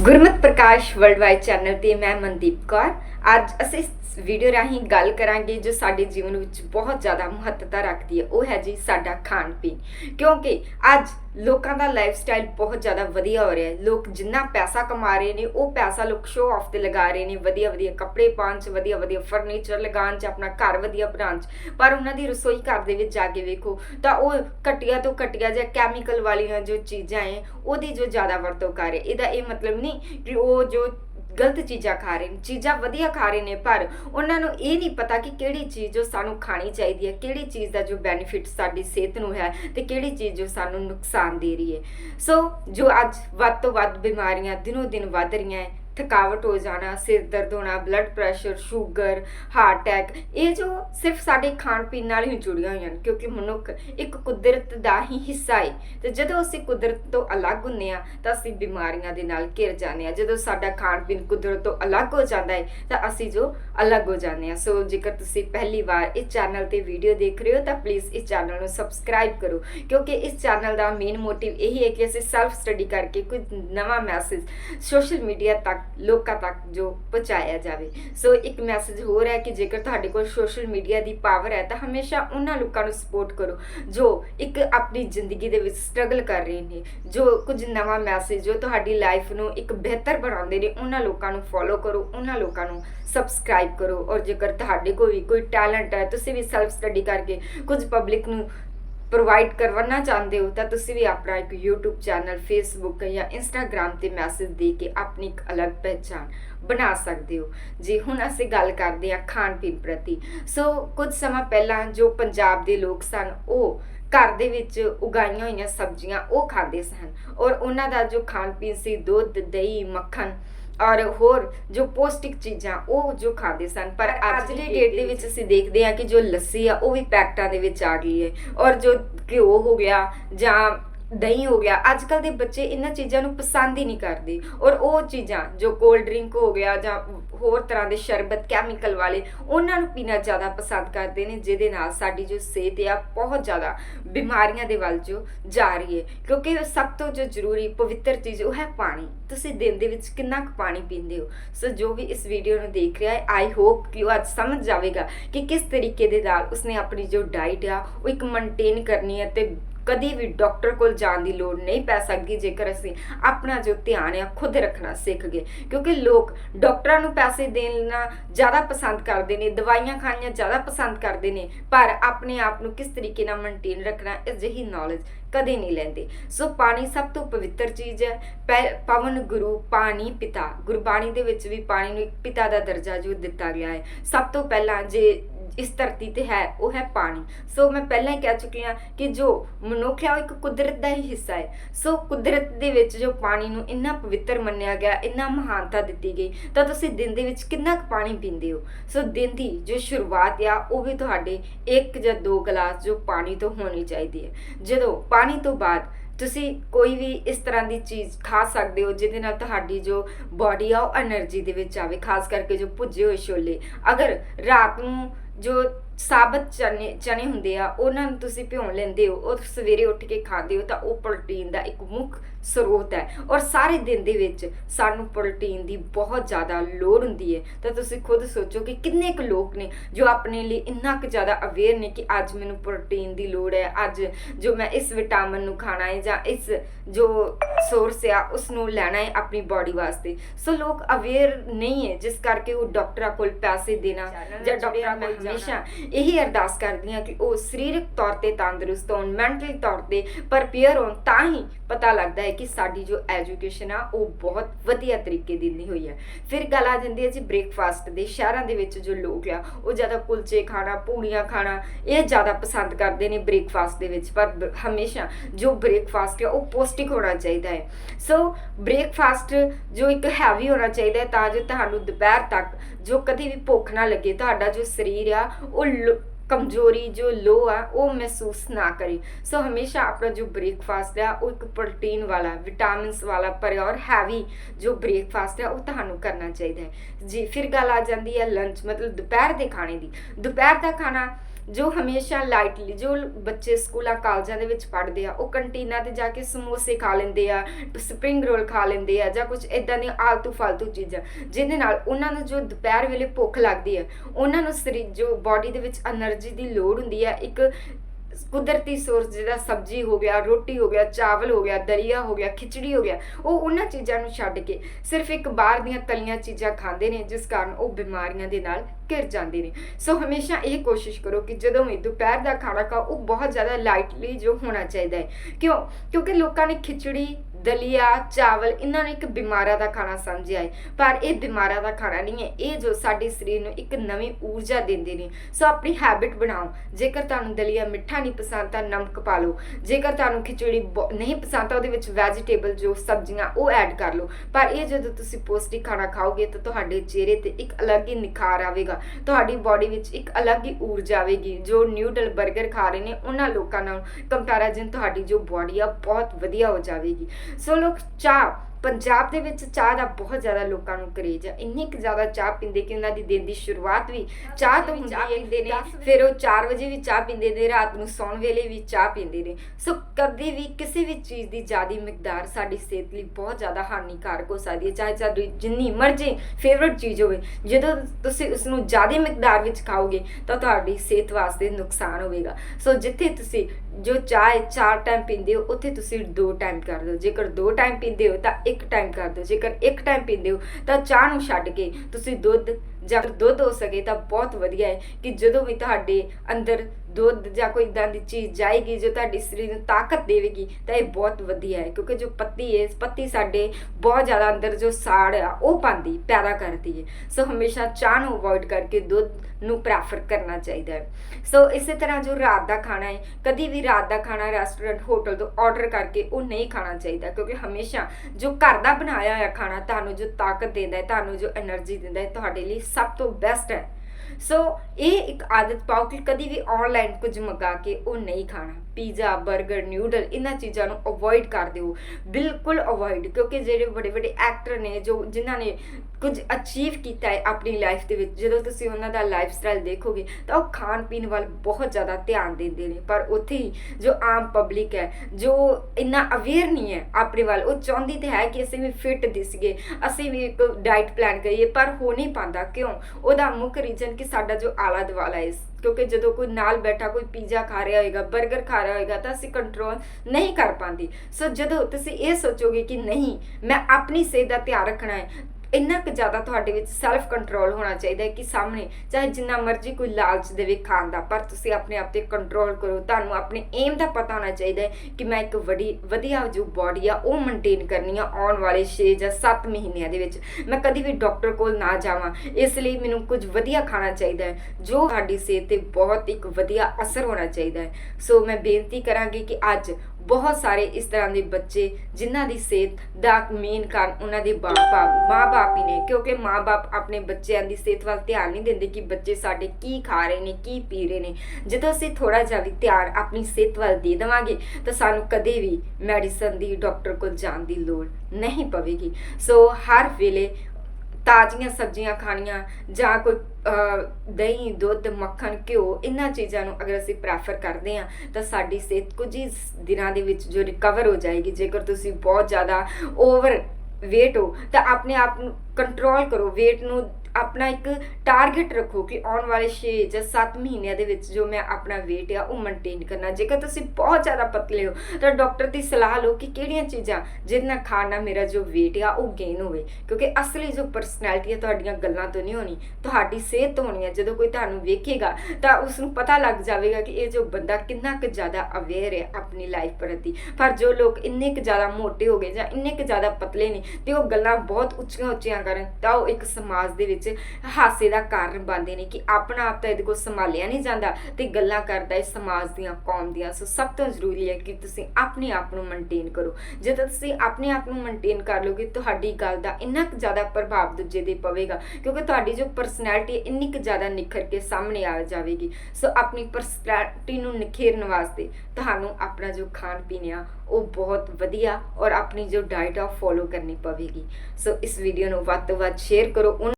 Gurmat Parkash world wide channel ਤੇ ਮੈਂ ਮਨਦੀਪ ਕੌਰ ਅੱਜ ਅਸੀਂ ਵੀਡੀਓ ਰਾਹੀਂ ਗੱਲ ਕਰਾਂਗੇ ਜੋ ਸਾਡੇ ਜੀਵਨ ਵਿੱਚ ਬਹੁਤ ਜ਼ਿਆਦਾ ਮਹੱਤਤਾ ਰੱਖਦੀ ਹੈ। ਉਹ ਹੈ ਜੀ ਸਾਡਾ ਖਾਣ ਪੀਣ ਕਿਉਂਕਿ ਅੱਜ ਲੋਕਾਂ ਦਾ ਲਾਈਫ ਸਟਾਈਲ ਬਹੁਤ ਜ਼ਿਆਦਾ ਵਧੀਆ ਹੋ ਰਿਹਾ ਹੈ। ਲੋਕ ਜਿੰਨਾ ਪੈਸਾ ਕਮਾ ਰਹੇ ਨੇ, ਉਹ ਪੈਸਾ ਲੋਕ ਸ਼ੋਅ ਆਫ ਤੇ ਲਗਾ ਰਹੇ ਨੇ। ਵਧੀਆ ਵਧੀਆ ਕੱਪੜੇ ਪਾਉਣ 'ਚ ਵਧੀਆ ਵਧੀਆ ਫਰਨੀਚਰ ਲਗਾਉਣ 'ਚ, ਆਪਣਾ ਘਰ ਵਧੀਆ ਬਣਾਉਣ 'ਚ। ਪਰ ਉਹਨਾਂ ਦੀ ਰਸੋਈ ਘਰ ਦੇ ਵਿੱਚ ਜਾ ਕੇ ਵੇਖੋ, ਤਾਂ ਉਹ ਘਟੀਆ ਤੋਂ ਘਟੀਆ ਜਾਂ ਕੈਮੀਕਲ ਵਾਲੀਆਂ ਜੋ ਚੀਜ਼ਾਂ ਹੈ, ਉਹਦੀ ਜੋ ਜ਼ਿਆਦਾ ਵਰਤੋਂ ਕਰ ਰਹੇ। ਇਹਦਾ ਇਹ ਮਤਲਬ ਨਹੀਂ ਕਿ ਉਹ ਜੋ ਗਲਤ ਚੀਜ਼ਾਂ ਖਾ ਰਹੇ ਨੇ, ਚੀਜ਼ਾਂ ਵਧੀਆ ਖਾ ਰਹੇ ਨੇ, ਪਰ ਉਹਨਾਂ ਨੂੰ ਇਹ ਨਹੀਂ ਪਤਾ ਕਿ ਕਿਹੜੀ ਚੀਜ਼ ਜੋ ਸਾਨੂੰ ਖਾਣੀ ਚਾਹੀਦੀ ਹੈ, ਕਿਹੜੀ ਚੀਜ਼ ਦਾ ਜੋ ਬੈਨੀਫਿਟ ਸਾਡੀ ਸਿਹਤ ਨੂੰ ਹੈ ਤੇ ਕਿਹੜੀ ਚੀਜ਼ ਜੋ ਸਾਨੂੰ ਨੁਕਸਾਨ ਦੇ ਰਹੀ ਹੈ। ਸੋ ਜੋ ਅੱਜ ਵੱਧ ਤੋਂ ਵੱਧ ਬਿਮਾਰੀਆਂ ਦਿਨੋ ਦਿਨ ਵੱਧ ਰਹੀਆਂ ਹੈ ਥਕਾਵਟ ਹੋ ਜਾਣਾ, ਸਿਰ ਦਰਦ ਹੋਣਾ blood pressure sugar heart attack ਇਹ ਜੋ ਸਿਰਫ ਸਾਡੇ ਖਾਣ ਪੀਣ ਨਾਲ ਹੀ ਜੁੜੀਆਂ ਹੋਈਆਂ ਹਨ ਕਿਉਂਕਿ ਮਨੁੱਖ ਇੱਕ ਕੁਦਰਤ ਦਾ ਹੀ ਹਿੱਸਾ ਹੈ ਤੇ ਜਦੋਂ ਅਸੀਂ ਕੁਦਰਤ ਤੋਂ ਅਲੱਗ ਹੁੰਨੇ ਆ ਤਾਂ ਅਸੀਂ ਬਿਮਾਰੀਆਂ ਦੇ ਨਾਲ ਘਿਰ ਜਾਂਦੇ ਆ ਜਦੋਂ ਸਾਡਾ ਖਾਣ ਪੀਣ ਕੁਦਰਤ ਤੋਂ ਅਲੱਗ ਹੋ ਜਾਂਦਾ ਹੈ ਤਾਂ ਅਸੀਂ ਜੋ ਅਲੱਗ ਹੋ ਜਾਂਦੇ ਆ ਸੋ ਜੇਕਰ ਤੁਸੀਂ ਪਹਿਲੀ ਵਾਰ ਇਸ ਚੈਨਲ ਤੇ ਵੀਡੀਓ ਦੇਖ ਰਹੇ ਹੋ, ਤਾਂ ਪਲੀਜ਼ ਇਸ ਚੈਨਲ ਨੂੰ ਸਬਸਕ੍ਰਾਈਬ ਕਰੋ। ਕਿਉਂਕਿ ਇਸ ਚੈਨਲ ਦਾ ਮੇਨ ਮੋਟਿਵ ਇਹੀ ਹੈ ਕਿ ਅਸੀਂ ਸੈਲਫ ਸਟੱਡੀ ਕਰਕੇ ਕੋਈ ਨਵਾਂ ਮੈਸੇਜ ਸੋਸ਼ਲ ਮੀਡੀਆ ਤੱਕ ਲੋਕਾਂ ਤੱਕ ਜੋ ਪਹੁੰਚਾਇਆ ਜਾਵੇ। ਸੋ ਇੱਕ ਮੈਸੇਜ ਹੋਰ ਹੈ ਕਿ ਜੇਕਰ ਤੁਹਾਡੇ ਕੋਲ ਸੋਸ਼ਲ ਮੀਡੀਆ ਦੀ ਪਾਵਰ ਹੈ, ਤਾਂ ਹਮੇਸ਼ਾ ਉਹਨਾਂ ਲੋਕਾਂ ਨੂੰ ਸਪੋਰਟ ਕਰੋ, ਜੋ ਇੱਕ ਆਪਣੀ ਜ਼ਿੰਦਗੀ ਦੇ ਵਿੱਚ ਸਟਰਗਲ ਕਰ ਰਹੇ ਨੇ, ਜੋ ਕੁਝ ਨਵਾਂ ਮੈਸੇਜ ਜੋ ਤੁਹਾਡੀ ਲਾਈਫ ਨੂੰ ਇੱਕ ਬਿਹਤਰ ਬਣਾਉਂਦੇ ਨੇ, ਉਹਨਾਂ ਲੋਕਾਂ ਨੂੰ ਫੋਲੋ ਕਰੋ, ਉਹਨਾਂ ਲੋਕਾਂ ਨੂੰ ਸਬਸਕ੍ਰਾਈਬ ਕਰੋ। ਔਰ ਜੇਕਰ ਤੁਹਾਡੇ ਕੋਲ ਵੀ ਕੋਈ ਟੈਲੈਂਟ ਹੈ, ਤੁਸੀਂ ਵੀ ਸੈਲਫ ਸਟੱਡੀ ਕਰਕੇ ਕੁਝ ਪਬਲਿਕ ਨੂੰ ਪ੍ਰੋਵਾਈਡ ਕਰਵਾਉਣਾ ਚਾਹੁੰਦੇ ਹੋ, ਤਾਂ ਤੁਸੀਂ ਵੀ ਆਪਣਾ ਇੱਕ YouTube ਚੈਨਲ Facebook ਜਾਂ Instagram ਤੇ ਮੈਸੇਜ ਦੇ ਕੇ ਆਪਣੀ ਇੱਕ ਅਲੱਗ ਪਹਿਚਾਨ ਬਣਾ ਸਕਦੇ ਹੋ। ਜੀ, ਹੁਣ ਅਸੀਂ ਗੱਲ ਕਰਦੇ ਹਾਂ ਖਾਣ ਪੀਣ ਪ੍ਰਤੀ। ਸੋ, ਕੁਝ ਸਮਾਂ ਪਹਿਲਾਂ ਜੋ ਪੰਜਾਬ ਦੇ ਲੋਕ ਸਨ, ਉਹ ਘਰ ਦੇ ਵਿੱਚ ਉਗਾਈਆਂ ਹੋਈਆਂ ਸਬਜ਼ੀਆਂ ਉਹ ਖਾਂਦੇ ਸਨ ਔਰ ਉਹਨਾਂ ਦਾ ਜੋ ਖਾਣ ਪੀਣ ਸੀ, ਦੁੱਧ, ਦਹੀਂ, ਮੱਖਣ ਔਰ ਹੋਰ ਜੋ ਪੌਸ਼ਟਿਕ ਚੀਜ਼ਾਂ ਉਹ ਜੋ ਖਾਂਦੇ ਸਨ। ਪਰ ਅੱਜ ਦੀ ਡੇਟ ਦੇ ਵਿੱਚ ਅਸੀਂ ਦੇਖਦੇ ਹਾਂ ਕਿ ਜੋ ਲੱਸੀ ਆ ਉਹ ਵੀ ਪੈਕਟਾਂ ਦੇ ਵਿੱਚ ਆ ਗਈ ਹੈ। ਔਰ ਜੋ ਘਿਓ ਹੋ ਗਿਆ ਜਾਂ ਦਹੀਂ ਹੋ ਗਿਆ। ਅੱਜ ਕੱਲ ਦੇ ਬੱਚੇ ਇਹਨਾਂ ਚੀਜ਼ਾਂ ਨੂੰ ਪਸੰਦ ਹੀ ਨਹੀਂ ਕਰਦੇ। ਔਰ ਉਹ ਚੀਜ਼ਾਂ, ਜੋ ਕੋਲਡ ਡਰਿੰਕ ਹੋ ਗਿਆ ਜਾਂ ਹੋਰ ਤਰ੍ਹਾਂ ਦੇ ਸ਼ਰਬਤ ਕੈਮੀਕਲ ਵਾਲੇ, ਉਹਨਾਂ ਨੂੰ ਪੀਣਾ ਜ਼ਿਆਦਾ ਪਸੰਦ ਕਰਦੇ ਨੇ, ਜਿਹਦੇ ਨਾਲ ਸਾਡੀ ਜੋ ਸਿਹਤ ਆ, ਬਹੁਤ ਜ਼ਿਆਦਾ ਬਿਮਾਰੀਆਂ ਦੇ ਵੱਲ ਜੋ ਜਾ ਰਹੀ ਹੈ। ਕਿਉਂਕਿ ਸਭ ਤੋਂ ਜੋ ਜ਼ਰੂਰੀ ਪਵਿੱਤਰ ਚੀਜ਼, ਉਹ ਹੈ ਪਾਣੀ। ਤੁਸੀਂ ਦਿਨ ਦੇ ਵਿੱਚ ਕਿੰਨਾ ਕੁ ਪਾਣੀ ਪੀਂਦੇ ਹੋ? ਸੋ ਜੋ ਵੀ ਇਸ ਵੀਡੀਓ ਨੂੰ ਦੇਖ ਰਿਹਾ ਹੈ ਆਈ ਹੋਪ ਕਿ ਉਹ ਅੱਜ ਸਮਝ ਜਾਵੇਗਾ ਕਿ ਕਿਸ ਤਰੀਕੇ ਦੇ ਨਾਲ ਉਸਨੇ ਆਪਣੀ ਜੋ ਡਾਈਟ ਆ, ਉਹ ਇੱਕ ਮੇਨਟੇਨ ਕਰਨੀ ਹੈ ਤੇ ਕਦੀ ਵੀ ਡਾਕਟਰ ਕੋਲ ਜਾਣ ਦੀ ਲੋੜ ਨਹੀਂ ਪੈ ਸਕਦੀ, ਜੇਕਰ ਅਸੀਂ ਆਪਣਾ ਜੋ ਧਿਆਨ ਆ ਖੁਦ ਰੱਖਣਾ ਸਿੱਖ ਗਏ। ਕਿਉਂਕਿ ਲੋਕ ਡਾਕਟਰਾਂ ਨੂੰ ਪੈਸੇ ਦੇਣਾ ਜ਼ਿਆਦਾ ਪਸੰਦ ਕਰਦੇ ਨੇ, ਦਵਾਈਆਂ ਖਾਣੀਆਂ ਜ਼ਿਆਦਾ ਪਸੰਦ ਕਰਦੇ ਨੇ, ਪਰ ਆਪਣੇ ਆਪ ਨੂੰ ਕਿਸ ਤਰੀਕੇ ਨਾਲ ਮੇਨਟੇਨ ਰੱਖਣਾ, ਇਸ ਜਿਹੀ ਨੌਲੇਜ ਕਦੇ ਨਹੀਂ ਲੈਂਦੇ। ਸੋ ਪਾਣੀ ਸਭ ਤੋਂ ਪਵਿੱਤਰ ਚੀਜ਼ ਹੈ। ਪੈ- ਪਵਨ ਗੁਰੂ ਪਾਣੀ ਪਿਤਾ। ਗੁਰਬਾਣੀ ਦੇ ਵਿੱਚ ਵੀ ਪਾਣੀ ਨੂੰ ਇੱਕ ਪਿਤਾ ਦਾ ਦਰਜਾ ਜੋ ਦਿੱਤਾ ਗਿਆ ਹੈ। ਸਭ ਤੋਂ ਪਹਿਲਾਂ ਜੇ ਇਸ ਧਰਤੀ ਤੇ ਹੈ, ਉਹ ਹੈ ਪਾਣੀ। ਸੋ ਮੈਂ ਪਹਿਲਾਂ ਹੀ ਕਹਿ ਚੁੱਕੀ ਹਾਂ ਕਿ ਜੋ ਮਨੁੱਖ ਹੈ, ਉਹ ਇੱਕ ਕੁਦਰਤ ਦਾ ਹੀ ਹਿੱਸਾ ਹੈ। ਸੋ ਕੁਦਰਤ ਦੇ ਵਿੱਚ ਜੋ ਪਾਣੀ ਨੂੰ ਇੰਨਾ ਪਵਿੱਤਰ ਮੰਨਿਆ ਗਿਆ, ਇੰਨਾ ਮਹਾਨਤਾ ਦਿੱਤੀ ਗਈ, ਤਾਂ ਤੁਸੀਂ ਦਿਨ ਦੇ ਵਿੱਚ ਕਿੰਨਾ ਕੁ ਪਾਣੀ ਪੀਂਦੇ ਹੋ? ਸੋ ਦਿਨ ਦੀ ਜੋ ਸ਼ੁਰੂਆਤ ਆ, ਉਹ ਵੀ ਤੁਹਾਡੇ ਇੱਕ ਜਾਂ ਦੋ ਗਲਾਸ ਜੋ ਪਾਣੀ ਤੋਂ ਹੋਣੀ ਚਾਹੀਦੀ ਹੈ। ਜਦੋਂ ਪਾਣੀ ਤੋਂ ਬਾਅਦ ਤੁਸੀਂ ਕੋਈ ਵੀ ਇਸ ਤਰ੍ਹਾਂ ਦੀ ਚੀਜ਼ ਖਾ ਸਕਦੇ ਹੋ, ਜਿਹਦੇ ਨਾਲ ਤੁਹਾਡੀ ਜੋ ਬਾਡੀ ਆ, ਉਹ એનર્ਜੀ ਦੇ ਵਿੱਚ ਆਵੇ, ਖਾਸ ਕਰਕੇ ਜੋ ਭੁੱਜੇ ਹੋਏ ਛੋਲੇ। ਅਗਰ ਰਾਤ ਨੂੰ ਜੋ ਸਾਬਤ ਚਨੇ ਚਨੇ ਹੁੰਦੇ ਆ ਉਹਨਾਂ ਨੂੰ ਤੁਸੀਂ ਭਿਉਂ ਲੈਂਦੇ ਹੋ ਉਹ ਸਵੇਰੇ ਉੱਠ ਕੇ ਖਾਂਦੇ ਹੋ ਤਾਂ ਉਹ ਪ੍ਰੋਟੀਨ ਦਾ ਇੱਕ ਮੁੱਖ ਸਰੋਤ ਹੈ। ਔਰ ਸਾਰੇ ਦਿਨ ਦੇ ਵਿੱਚ ਸਾਨੂੰ ਪ੍ਰੋਟੀਨ ਦੀ ਬਹੁਤ ਜ਼ਿਆਦਾ ਲੋੜ ਹੁੰਦੀ ਹੈ। ਤਾਂ ਤੁਸੀਂ ਖੁਦ ਸੋਚੋ ਕਿ ਕਿੰਨੇ ਕੁ ਲੋਕ ਨੇ ਜੋ ਆਪਣੇ ਲਈ ਇੰਨਾ ਕੁ ਜ਼ਿਆਦਾ ਅਵੇਅਰ ਨੇ ਕਿ ਅੱਜ ਮੈਨੂੰ ਪ੍ਰੋਟੀਨ ਦੀ ਲੋੜ ਹੈ ਅੱਜ ਜੋ ਮੈਂ ਇਸ ਵਿਟਾਮਿਨ ਨੂੰ ਖਾਣਾ ਹੈ ਜਾਂ ਇਸ ਜੋ ਸੋਰਸ ਆ ਉਸ ਨੂੰ ਲੈਣਾ ਹੈ ਆਪਣੀ ਬਾਡੀ ਵਾਸਤੇ। ਸੋ ਲੋਕ ਅਵੇਅਰ ਨਹੀਂ ਹੈ ਜਿਸ ਕਰਕੇ ਉਹ ਡਾਕਟਰਾਂ ਕੋਲ ਪੈਸੇ ਦੇਣਾ ਜਾਂ ਡਾਕਟਰਾਂ ਕੋਲ ਹਮੇਸ਼ਾ ਇਹੀ ਅਰਦਾਸ ਕਰਦੀ ਹਾਂ ਕਿ ਉਹ ਸਰੀਰਕ ਤੌਰ ਤੇ ਤੰਦਰੁਸਤ ਹੋਣ ਮੈਂਟਲੀ ਤੌਰ ਤੇ ਪ੍ਰਪੇਅਰ ਹੋਣ, ਤਾਂ ਹੀ ਪਤਾ ਲੱਗਦਾ ਹੈ ਕਿ ਸਾਡੀ ਜੋ ਐਜੂਕੇਸ਼ਨ ਆ, ਉਹ ਬਹੁਤ ਵਧੀਆ ਤਰੀਕੇ ਦੀ ਨਹੀਂ ਹੋਈ ਹੈ। ਫਿਰ ਗੱਲ ਆ ਜਾਂਦੀ ਹੈ ਜੀ ਬ੍ਰੇਕਫਾਸਟ ਦੇ, ਸ਼ਹਿਰਾਂ ਦੇ ਵਿੱਚ ਜੋ ਲੋਕ ਆ, ਉਹ ਜ਼ਿਆਦਾ ਕੁਲਚੇ ਖਾਣਾ, ਪੂੜੀਆਂ ਖਾਣਾ, ਇਹ ਜ਼ਿਆਦਾ ਪਸੰਦ ਕਰਦੇ ਨੇ ਬ੍ਰੇਕਫਾਸਟ ਦੇ ਵਿੱਚ, ਪਰ ਹਮੇਸ਼ਾ ਜੋ ਬ੍ਰੇਕਫਾਸਟ ਹੈ ਉਹ ਪੌਸ਼ਟਿਕ ਹੋਣਾ ਚਾਹੀਦਾ ਹੈ। ਸੋ ਬ੍ਰੇਕਫਾਸਟ ਜੋ ਇੱਕ ਹੈਵੀ ਹੋਣਾ ਚਾਹੀਦਾ ਹੈ, ਤਾਂ ਜੋ ਤੁਹਾਨੂੰ ਦੁਪਹਿਰ ਤੱਕ ਜੋ ਕਦੇ ਵੀ ਭੁੱਖ ਨਾ ਲੱਗੇ, ਤੁਹਾਡਾ ਜੋ ਸਰੀਰ ਆ, ਉਹ ਲੋ- ਕਮਜ਼ੋਰੀ ਜੋ ਲੋ ਆ ਉਹ ਮਹਿਸੂਸ ਨਾ ਕਰੇ ਸੋ ਹਮੇਸ਼ਾ ਆਪਣਾ ਜੋ ਬ੍ਰੇਕਫਾਸਟ ਆ ਉਹ ਇੱਕ ਪ੍ਰੋਟੀਨ ਵਾਲਾ ਵਿਟਾਮਿਨਸ ਵਾਲਾ ਭਰਿਆ ਔਰ ਹੈਵੀ ਜੋ ਬ੍ਰੇਕਫਾਸਟ ਹੈ ਉਹ ਤੁਹਾਨੂੰ ਕਰਨਾ ਚਾਹੀਦਾ ਹੈ ਜੀ ਫਿਰ ਗੱਲ ਆ ਜਾਂਦੀ ਹੈ ਲੰਚ ਮਤਲਬ ਦੁਪਹਿਰ ਦੇ ਖਾਣੇ ਦੀ ਦੁਪਹਿਰ ਦਾ ਖਾਣਾ ਜੋ ਹਮੇਸ਼ਾ ਲਾਈਟਲੀ ਜੋ ਬੱਚੇ ਸਕੂਲਾਂ, ਕਾਲਜਾਂ ਦੇ ਵਿੱਚ ਪੜ੍ਹਦੇ ਆ, ਉਹ ਕੰਟੀਨਾਂ ਤੇ ਜਾ ਕੇ ਸਮੋਸੇ ਖਾ ਲੈਂਦੇ ਆ ਸਪ੍ਰਿੰਗ ਰੋਲ ਖਾ ਲੈਂਦੇ ਆ ਜਾਂ ਕੁਝ ਇਦਾਂ ਦੀਆਂ ਆਲਤੂ ਫਾਲਤੂ ਚੀਜ਼ਾਂ, ਜਿਹਦੇ ਨਾਲ ਉਹਨਾਂ ਨੂੰ ਜੋ ਦੁਪਹਿਰ ਵੇਲੇ ਭੁੱਖ ਲੱਗਦੀ ਹੈ ਉਹਨਾਂ ਨੂੰ ਸਰੀਰ, ਜੋ ਬਾਡੀ ਦੇ ਵਿੱਚ એનર્ਜੀ ਦੀ ਲੋੜ ਹੁੰਦੀ ਹੈ ਇੱਕ ਕੁਦਰਤੀ ਸੋਰਸ ਜਿਹੜਾ ਸਬਜ਼ੀ ਹੋ ਗਿਆ, ਰੋਟੀ ਹੋ ਗਿਆ, ਚਾਵਲ ਹੋ ਗਿਆ ਦਲੀਆ ਹੋ ਗਿਆ, ਖਿਚੜੀ ਹੋ ਗਿਆ, ਉਹ ਉਹਨਾਂ ਚੀਜ਼ਾਂ ਨੂੰ ਛੱਡ ਕੇ ਸਿਰਫ ਇੱਕ ਬਾਹਰ ਦੀਆਂ ਤਲੀਆਂ ਚੀਜ਼ਾਂ ਖਾਂਦੇ ਨੇ, ਜਿਸ ਕਾਰਨ ਉਹ ਬਿਮਾਰੀਆਂ ਦੇ ਨਾਲ ਘਿਰ ਜਾਂਦੇ ਨੇ। ਸੋ ਹਮੇਸ਼ਾ ਇਹ ਕੋਸ਼ਿਸ਼ ਕਰੋ ਕਿ ਜਦੋਂ ਵੀ ਦੁਪਹਿਰ ਦਾ ਖਾਣਾ ਖਾਓ, ਉਹ ਬਹੁਤ ਜ਼ਿਆਦਾ ਲਾਈਟਲੀ ਜੋ ਹੋਣਾ ਚਾਹੀਦਾ ਹੈ। ਕਿਉਂ? ਕਿਉਂਕਿ ਲੋਕਾਂ ਨੇ ਖਿਚੜੀ ਦਲੀਆ, ਚਾਵਲ, ਇਹਨਾਂ ਨੂੰ ਇੱਕ ਬਿਮਾਰਾਂ ਦਾ ਖਾਣਾ ਸਮਝਿਆ ਹੈ ਪਰ ਇਹ ਬਿਮਾਰਾਂ ਦਾ ਖਾਣਾ ਨਹੀਂ ਹੈ। ਇਹ ਜੋ ਸਾਡੇ ਸਰੀਰ ਨੂੰ ਇੱਕ ਨਵੀਂ ਊਰਜਾ ਦਿੰਦੇ ਨੇ। ਸੋ ਆਪਣੀ ਹੈਬਿਟ ਬਣਾਓ। ਜੇਕਰ ਤੁਹਾਨੂੰ ਦਲੀਆ ਮਿੱਠਾ ਨਹੀਂ ਪਸੰਦ, ਤਾਂ ਨਮਕ ਪਾ ਲਓ। ਜੇਕਰ ਤੁਹਾਨੂੰ ਖਿਚੜੀ ਬ- ਨਹੀਂ ਪਸੰਦ, ਤਾਂ ਉਹਦੇ ਵਿੱਚ ਵੈਜੀਟੇਬਲ ਜੋ ਸਬਜ਼ੀਆਂ, ਉਹ ਐਡ ਕਰ ਲਓ। ਪਰ ਇਹ ਜਦੋਂ ਤੁਸੀਂ ਪੌਸ਼ਟਿਕ ਖਾਣਾ ਖਾਓਗੇ, ਤਾਂ ਤੁਹਾਡੇ ਚਿਹਰੇ ਤੇ ਇੱਕ ਅਲੱਗ ਹੀ ਨਿਖਾਰ ਆਵੇਗਾ। ਤੁਹਾਡੀ ਬਾਡੀ ਵਿੱਚ ਇੱਕ ਅਲੱਗ ਹੀ ਊਰਜਾ ਆਵੇਗੀ। ਜੋ ਨਿਊਡਲ 버ਗਰ ਖਾ ਰਹੇ ਨੇ, ਉਹਨਾਂ ਲੋਕਾਂ ਨਾਲ ਕੰਪੈਰੀਜ਼ਨ ਤੁਹਾਡੀ ਜੋ ਬਾਡੀ ਆ ਬਹੁਤ ਵਧੀਆ ਹੋ ਜਾਵੇਗੀ। ਸੋ ਲੋਕ ਚਾਹ ਪੰਜਾਬ ਦੇ ਵਿੱਚ ਚਾਹ ਦਾ ਬਹੁਤ ਜ਼ਿਆਦਾ ਲੋਕਾਂ ਨੂੰ ਕਰੇਜ ਹੈ ਇੰਨੀ ਕੁ ਜ਼ਿਆਦਾ ਚਾਹ ਪੀਂਦੇ ਕਿ ਉਹਨਾਂ ਦੀ ਦਿਨ ਦੀ ਸ਼ੁਰੂਆਤ ਵੀ ਚਾਹ ਤੋਂ ਹੁੰਦੀ ਹੈ ਪੀਂਦੇ ਨੇ ਫਿਰ ਉਹ 4 ਵਜੇ ਵੀ ਚਾਹ ਪੀਂਦੇ ਨੇ ਰਾਤ ਨੂੰ ਸੌਣ ਵੇਲੇ ਵੀ ਚਾਹ ਪੀਂਦੇ ਨੇ। ਸੋ ਕਦੇ ਵੀ ਕਿਸੇ ਵੀ ਚੀਜ਼ ਦੀ ਜ਼ਿਆਦੀ ਮਿਕਦਾਰ ਸਾਡੀ ਸਿਹਤ ਲਈ ਬਹੁਤ ਜ਼ਿਆਦਾ ਹਾਨੀਕਾਰਕ ਹੋ ਸਕਦੀ ਹੈ। ਚਾਹੇ ਸਾਡੀ ਜਿੰਨੀ ਮਰਜ਼ੀ ਫੇਵਰਟ ਚੀਜ਼ ਹੋਵੇ ਜਦੋਂ ਤੁਸੀਂ ਉਸ ਨੂੰ ਜ਼ਿਆਦੀ ਮਿਕਦਾਰ ਵਿੱਚ ਖਾਓਗੇ ਤਾਂ ਤੁਹਾਡੀ ਸਿਹਤ ਵਾਸਤੇ ਨੁਕਸਾਨ ਹੋਵੇਗਾ। ਸੋ ਜਿੱਥੇ ਤੁਸੀਂ ਜੋ ਚਾਹ ਚਾਰ ਟਾਈਮ ਪੀਂਦੇ ਹੋ ਉੱਥੇ ਤੁਸੀਂ ਦੋ ਟਾਈਮ ਕਰ ਦਿਓ। ਜੇਕਰ ਦੋ ਟਾਈਮ ਪੀਂਦੇ ਹੋ ਤਾਂ ਇੱਕ ਟਾਈਮ ਕਰ ਦਿਓ। ਜੇਕਰ ਇੱਕ ਟਾਈਮ ਪੀਂਦੇ ਹੋ, ਤਾਂ ਚਾਹ ਨੂੰ ਛੱਡ ਕੇ ਤੁਸੀਂ ਦੁੱਧ ਜਾਂ ਫਿਰ ਦੁੱਧ ਹੋ ਸਕੇ ਤਾਂ ਬਹੁਤ ਵਧੀਆ ਹੈ ਕਿ ਜਦੋਂ ਵੀ ਤੁਹਾਡੇ ਅੰਦਰ ਦੁੱਧ ਜਾਂ ਕੋਈ ਇਦਾਂ ਦੀ ਚੀਜ਼ ਜਾਏਗੀ ਜੋ ਤੁਹਾਡੀ ਸਰੀਰ ਨੂੰ ਤਾਕਤ ਦੇਵੇਗੀ, ਤਾਂ ਇਹ ਬਹੁਤ ਵਧੀਆ ਹੈ, ਕਿਉਂਕਿ ਜੋ ਪੱਤੀ ਹੈ ਪੱਤੀ ਸਾਡੇ ਬਹੁਤ ਜ਼ਿਆਦਾ ਅੰਦਰ ਜੋ ਸਾੜ ਆ, ਉਹ ਪਾਂਦੀ ਪੈਦਾ ਕਰਦੀ ਹੈ। ਸੋ ਹਮੇਸ਼ਾ ਚਾਹ ਨੂੰ ਅਵੋਇਡ ਕਰਕੇ ਦੁੱਧ ਨੂੰ ਪ੍ਰੈਫਰ ਕਰਨਾ ਚਾਹੀਦਾ ਹੈ। ਸੋ ਇਸੇ ਤਰ੍ਹਾਂ ਜੋ ਰਾਤ ਦਾ ਖਾਣਾ ਹੈ, ਕਦੀ ਵੀ ਰਾਤ ਦਾ ਖਾਣਾ ਰੈਸਟੋਰੈਂਟ ਹੋਟਲ ਤੋਂ ਆਰਡਰ ਕਰਕੇ ਉਹ ਨਹੀਂ ਖਾਣਾ ਚਾਹੀਦਾ, ਕਿਉਂਕਿ ਹਮੇਸ਼ਾ ਜੋ ਘਰ ਦਾ ਬਣਾਇਆ ਹੋਇਆ ਖਾਣਾ ਤੁਹਾਨੂੰ ਜੋ ਤਾਕਤ ਦਿੰਦਾ ਹੈ, ਤੁਹਾਨੂੰ ਜੋ એનર્ਜੀ ਦਿੰਦਾ ਹੈ, ਤੁਹਾਡੇ ਲਈ ਸਭ ਤੋਂ ਬੈਸਟ ਹੈ। ਸੋ ਇਹ ਇੱਕ ਆਦਤ ਪਾਓ ਕਿ ਕਦੀ ਵੀ ਆਨਲਾਈਨ ਕੁਝ ਮੰਗਾ ਕੇ ਉਹ ਨਹੀਂ ਖਾਣਾ। ਪੀਜ਼ਾ 버ਗਰ ਨਿਊਡਲ ਇਹਨਾਂ ਚੀਜ਼ਾਂ ਨੂੰ ਅਵੋਇਡ ਕਰ ਦਿਓ। ਬਿਲਕੁਲ ਅਵੋਇਡ ਕਿਉਂਕਿ ਜਿਹੜੇ ਵੱਡੇ ਵੱਡੇ ਐਕਟਰ ਨੇ ਜੋ ਜਿਨ੍ਹਾਂ ਨੇ ਕੁਝ ਅਚੀਵ ਕੀਤਾ ਹੈ ਆਪਣੀ ਲਾਈਫ ਦੇ ਵਿੱਚ, ਜਦੋਂ ਤੁਸੀਂ ਉਹਨਾਂ ਦਾ ਲਾਈਫ ਸਟਾਈਲ ਦੇਖੋਗੇ ਤਾਂ ਉਹ ਖਾਣ ਪੀਣ ਵੱਲ ਬਹੁਤ ਜ਼ਿਆਦਾ ਧਿਆਨ ਦਿੰਦੇ ਨੇ। ਪਰ ਉੱਥੇ ਹੀ ਜੋ ਆਮ ਪਬਲਿਕ ਹੈ, ਜੋ ਇੰਨਾ ਅਵੇਅਰ ਨਹੀਂ ਹੈ ਆਪਣੇ ਵੱਲ, ਉਹ ਚਾਹੁੰਦੀ ਤੇ ਹੈ ਕਿ ਅਸੀਂ ਵੀ ਫਿਟ ਦਿਸੀਏ, ਅਸੀਂ ਵੀ ਇੱਕ ਡਾਈਟ ਪਲਾਨ ਕਰੀਏ, ਪਰ ਹੋ ਨਹੀਂ ਪਾਉਂਦਾ। ਕਿਉਂ? ਉਹਦਾ ਮੁੱਖ ਰੀਜ਼ਨ ਕਿ ਸਾਡਾ ਜੋ ਆਲਾ ਦੁਆਲਾ ਹੈ ਕਿਉਂਕਿ ਜਦੋਂ ਕੋਈ ਨਾਲ ਬੈਠਾ, ਕੋਈ ਪੀਜ਼ਾ ਖਾ ਰਿਹਾ ਹੋਏਗਾ 버ਗਰ ਖਾ ਰਿਹਾ ਹੋਏਗਾ, ਤਾਂ ਅਸੀਂ ਕੰਟਰੋਲ ਨਹੀਂ ਕਰ ਪਾਉਂਦੇ। ਸੋ ਜਦੋਂ ਤੁਸੀਂ ਇਹ ਸੋਚੋਗੇ ਕਿ ਨਹੀਂ, ਮੈਂ ਆਪਣੀ ਸਿਹਤ ਦਾ ਧਿਆਨ ਰੱਖਣਾ ਹੈ ਇੰਨਾ ਕੁ ਜ਼ਿਆਦਾ ਤੁਹਾਡੇ ਵਿੱਚ ਸੈਲਫ ਕੰਟਰੋਲ ਹੋਣਾ ਚਾਹੀਦਾ ਹੈ ਕਿ ਸਾਹਮਣੇ, ਚਾਹੇ ਜਿੰਨਾ ਮਰਜ਼ੀ ਕੋਈ ਲਾਲਚ ਦੇਵੇ ਖਾਣ ਦਾ, ਪਰ ਤੁਸੀਂ ਆਪਣੇ ਆਪ ਤੇ ਕੰਟਰੋਲ ਕਰੋ। ਤੁਹਾਨੂੰ ਆਪਣੇ ਏਮ ਦਾ ਪਤਾ ਹੋਣਾ ਚਾਹੀਦਾ ਹੈ ਕਿ ਮੈਂ ਇੱਕ ਵੱਡੀ, ਵਧੀਆ ਜੋ ਬਾਡੀ ਆ, ਉਹ ਮੇਨਟੇਨ ਕਰਨੀ ਆ ਆਉਣ ਵਾਲੇ 6 ਜਾਂ 7 ਮਹੀਨਿਆਂ ਦੇ ਵਿੱਚ। ਮੈਂ ਕਦੀ ਵੀ ਡਾਕਟਰ ਕੋਲ ਨਾ ਜਾਵਾਂ। ਇਸ ਲਈ ਮੈਨੂੰ ਕੁਝ ਵਧੀਆ ਖਾਣਾ ਚਾਹੀਦਾ ਹੈ, ਜੋ ਸਾਡੀ ਸਿਹਤ ਤੇ ਬਹੁਤ ਇੱਕ ਵਧੀਆ ਅਸਰ ਹੋਣਾ ਚਾਹੀਦਾ ਹੈ। ਸੋ ਮੈਂ ਬੇਨਤੀ ਕਰਾਂਗੀ ਕਿ ਅੱਜ ਬਹੁਤ ਸਾਰੇ ਇਸ ਤਰ੍ਹਾਂ ਦੇ ਬੱਚੇ ਜਿਨ੍ਹਾਂ ਦੀ ਸਿਹਤ ਦਾ ਮੇਨ ਕਾਰਨ ਉਹਨਾਂ ਦੇ ਬਾਪ ਮਾਂ-ਬਾਪ ਹੀ ਨੇ, ਕਿਉਂਕਿ ਮਾਂ-ਬਾਪ ਆਪਣੇ ਬੱਚਿਆਂ ਦੀ ਸਿਹਤ ਵੱਲ ਧਿਆਨ ਨਹੀਂ ਦਿੰਦੇ ਕਿ ਬੱਚੇ ਸਾਡੇ ਕੀ ਖਾ ਰਹੇ ਨੇ, ਕੀ ਪੀ ਰਹੇ ਨੇ। ਜਦੋਂ ਅਸੀਂ ਥੋੜਾ ਜਿਹਾ ਵੀ ਧਿਆਨ ਆਪਣੀ ਸਿਹਤ ਵੱਲ ਦੇ ਦੇਵਾਂਗੇ, ਤਾਂ ਸਾਨੂੰ ਕਦੇ ਵੀ ਮੈਡੀਸਨ ਦੀ ਡਾਕਟਰ ਕੋਲ ਜਾਣ ਦੀ ਲੋੜ ਨਹੀਂ ਪਵੇਗੀ। ਸੋ ਹਰ ਵੇਲੇ ਤਾਜ਼ੀਆਂ ਸਬਜ਼ੀਆਂ ਖਾਣੀਆਂ ਜਾਂ ਕੋਈ ਦਹੀਂ, ਦੁੱਧ, ਮੱਖਣ, ਘਿਓ, ਇਹਨਾਂ ਚੀਜ਼ਾਂ ਨੂੰ ਅਗਰ ਅਸੀਂ ਪ੍ਰੈਫਰ ਕਰਦੇ ਹਾਂ, ਤਾਂ ਸਾਡੀ ਸਿਹਤ ਕੁਝ ਹੀ ਦਿਨਾਂ ਦੇ ਵਿੱਚ ਜੋ ਰਿਕਵਰ ਹੋ ਜਾਏਗੀ, ਜੇਕਰ ਤੁਸੀਂ ਬਹੁਤ ਜ਼ਿਆਦਾ ਓਵਰ weight ਹੋ, ਤਾਂ ਆਪਣੇ ਆਪ ਨੂੰ ਕੰਟਰੋਲ ਕਰੋ, weight ਨੂੰ ਆਪਣਾ ਇੱਕ ਟਾਰਗੇਟ ਰੱਖੋ ਕਿ ਆਉਣ ਵਾਲੇ 6 ਜਾਂ 7 ਮਹੀਨਿਆਂ ਦੇ ਵਿੱਚ ਜੋ ਮੈਂ ਆਪਣਾ weight ਆ ਉਹ ਮੇਨਟੇਨ ਕਰਨਾ। ਜੇਕਰ ਤੁਸੀਂ ਬਹੁਤ ਜ਼ਿਆਦਾ ਪਤਲੇ ਹੋ, ਤਾਂ ਡਾਕਟਰ ਦੀ ਸਲਾਹ ਲਓ ਕਿ ਕਿਹੜੀਆਂ ਚੀਜ਼ਾਂ ਜਿਹਦੇ ਨਾਲ ਖਾਣ ਨਾਲ ਮੇਰਾ ਜੋ weight ਆ ਉਹ ਗੇਨ ਹੋਵੇ। ਕਿਉਂਕਿ ਅਸਲੀ ਜੋ ਪਰਸਨੈਲਿਟੀ ਹੈ ਤੁਹਾਡੀਆਂ ਗੱਲਾਂ ਤੋਂ ਨਹੀਂ ਹੋਣੀ, ਤੁਹਾਡੀ ਸਿਹਤ ਤੋਂ ਹੋਣੀ ਹੈ ਜਦੋਂ ਕੋਈ ਤੁਹਾਨੂੰ ਵੇਖੇਗਾ, ਤਾਂ ਉਸ ਨੂੰ ਪਤਾ ਲੱਗ ਜਾਵੇਗਾ ਕਿ ਇਹ ਜੋ ਬੰਦਾ ਕਿੰਨਾ ਕੁ ਜ਼ਿਆਦਾ ਅਵੇਅਰ ਹੈ ਆਪਣੀ ਲਾਈਫ ਪ੍ਰਤੀ। ਪਰ ਜੋ ਲੋਕ ਇੰਨੇ ਕੁ ਜ਼ਿਆਦਾ ਮੋਟੇ ਹੋ ਗਏ ਜਾਂ ਇੰਨੇ ਕੁ ਜ਼ਿਆਦਾ ਪਤਲੇ ਨੇ ਤੇ ਉਹ ਗੱਲਾਂ ਬਹੁਤ ਉੱਚੀਆਂ ਉੱਚੀਆਂ ਕਰਨ, ਤਾਂ ਉਹ ਇੱਕ ਸਮਾਜ ਦੇ ਵਿੱਚ ਹਾਸੇ ਦਾ ਕਾਰਨ ਬਣਦੇ ਨੇ ਕਿ ਆਪਣਾ ਆਪ ਤਾਂ ਇਹਦੇ ਕੋਲ ਸੰਭਾਲਿਆ ਨਹੀਂ ਜਾਂਦਾ ਤੇ ਗੱਲਾਂ ਕਰਦਾ ਹੈ ਸਮਾਜ ਦੀਆਂ, ਕੌਮ ਦੀਆਂ। ਸੋ ਸਭ ਤੋਂ ਜ਼ਰੂਰੀ ਹੈ ਕਿ ਤੁਸੀਂ ਆਪਣੇ ਆਪ ਨੂੰ ਮੇਨਟੇਨ ਕਰੋ। ਜਦੋਂ ਤੁਸੀਂ ਆਪਣੇ ਆਪ ਨੂੰ ਮੇਨਟੇਨ ਕਰ ਲੋਗੇ ਤੁਹਾਡੀ ਗੱਲ ਦਾ ਇੰਨਾ ਕੁ ਜ਼ਿਆਦਾ ਪ੍ਰਭਾਵ ਦੂਜੇ ਦੇ ਪਵੇਗਾ, ਕਿਉਂਕਿ ਤੁਹਾਡੀ ਜੋ ਪਰਸਨੈਲਿਟੀ ਇੰਨੀ ਕੁ ਜ਼ਿਆਦਾ ਨਿਖਰ ਕੇ ਸਾਹਮਣੇ ਆ ਜਾਵੇਗੀ। ਸੋ ਆਪਣੀ ਪਰਸਨੈਲਿਟੀ ਨੂੰ ਨਿਖੇਰਨ ਵਾਸਤੇ ਤੁਹਾਨੂੰ ਆਪਣਾ ਜੋ ਖਾਣ ਪੀਣ ਆ, ਉਹ ਬਹੁਤ ਵਧੀਆ ਔਰ ਆਪਣੀ ਜੋ ਡਾਈਟ ਆ ਫੋਲੋ ਕਰਨੀ ਪਵੇਗੀ। ਸੋ ਇਸ ਵੀਡੀਓ ਨੂੰ ਵੱਧ ਤੋਂ ਵੱਧ ਸ਼ੇਅਰ ਕਰੋ। ਉਨ-